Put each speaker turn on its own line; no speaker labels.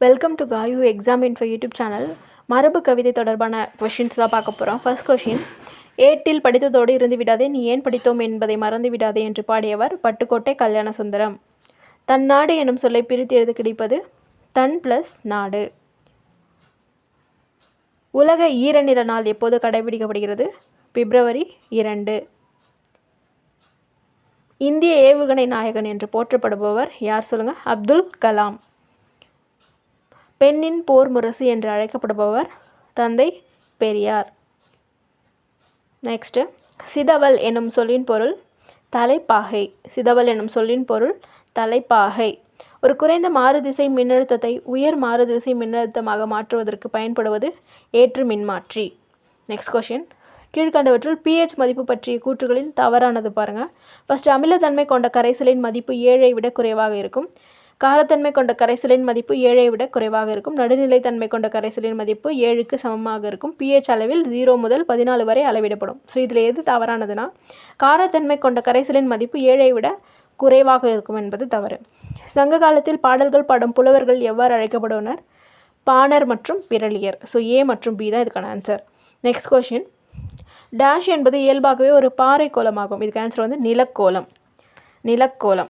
Welcome to Gayu exam info YouTube channel மரபு கவிதை தொடர்பான கொஷின்ஸ் தான் பார்க்க போகிறோம் ஃபர்ஸ்ட் கொஷின் ஏட்டில் படித்ததோடு இருந்து விடாதே நீ ஏன் படித்தோம் என்பதை மறந்து விடாதே என்று பாடியவர் பட்டுக்கோட்டை கல்யாண சுந்தரம் தன் நாடு எனும் சொல்லை பிரித்து எழுத கிடைப்பது தன் ப்ளஸ் நாடு. உலக ஈரநில நாள் எப்போது கடைபிடிக்கப்படுகிறது? பிப்ரவரி இரண்டு. இந்திய ஏவுகணை நாயகன் என்று போற்றப்படுபவர் யார் சொல்லுங்கள் அப்துல் கலாம். பெண்ணின் போர் முரசு என்று அழைக்கப்படுபவர் தந்தை பெரியார். நெக்ஸ்ட்டு சிதவல் என்னும் சொல்லின் பொருள் தலைப்பாகை. சிதவல் என்னும் சொல்லின் பொருள் தலைப்பாகை. ஒரு குறைந்த மாறுதிசை மின்னழுத்தத்தை உயர் மாறுதிசை மின்னழுத்தமாக மாற்றுவதற்கு பயன்படுவது ஏற்று மின்மாற்றி. நெக்ஸ்ட் கொஷின் கீழ்கண்டவற்றில் பிஹெச் மதிப்பு பற்றிய கூற்றுகளில் தவறானது பாருங்கள் ஃபஸ்ட்டு அமிலத்தன்மை கொண்ட கரைசலின் மதிப்பு ஏழை விட குறைவாக இருக்கும். காரத்தன்மை கொண்ட கரைசலின் மதிப்பு ஏழை விட குறைவாக இருக்கும். நடுநிலைத்தன்மை கொண்ட கரைசலின் மதிப்பு ஏழுக்கு சமமாக இருக்கும். பிஹெச் அளவில் ஜீரோ முதல் பதினாலு வரை அளவிடப்படும். ஸோ இதில் எது தவறானதுன்னா காரத்தன்மை கொண்ட கரைசலின் மதிப்பு ஏழை விட குறைவாக இருக்கும் என்பது தவறு. சங்க காலத்தில் பாடல்கள் பாடும் புலவர்கள் எவ்வாறு அழைக்கப்படுவனர் பாணர் மற்றும் விரலியர் ஸோ ஏ மற்றும் பி தான் இதுக்கான ஆன்சர் நெக்ஸ்ட் கொஷின் டேஷ் என்பது இயல்பாகவே ஒரு பாறை கோலமாகும். இதுக்கு ஆன்சர் வந்து நிலக்கோலம். நிலக்கோலம்.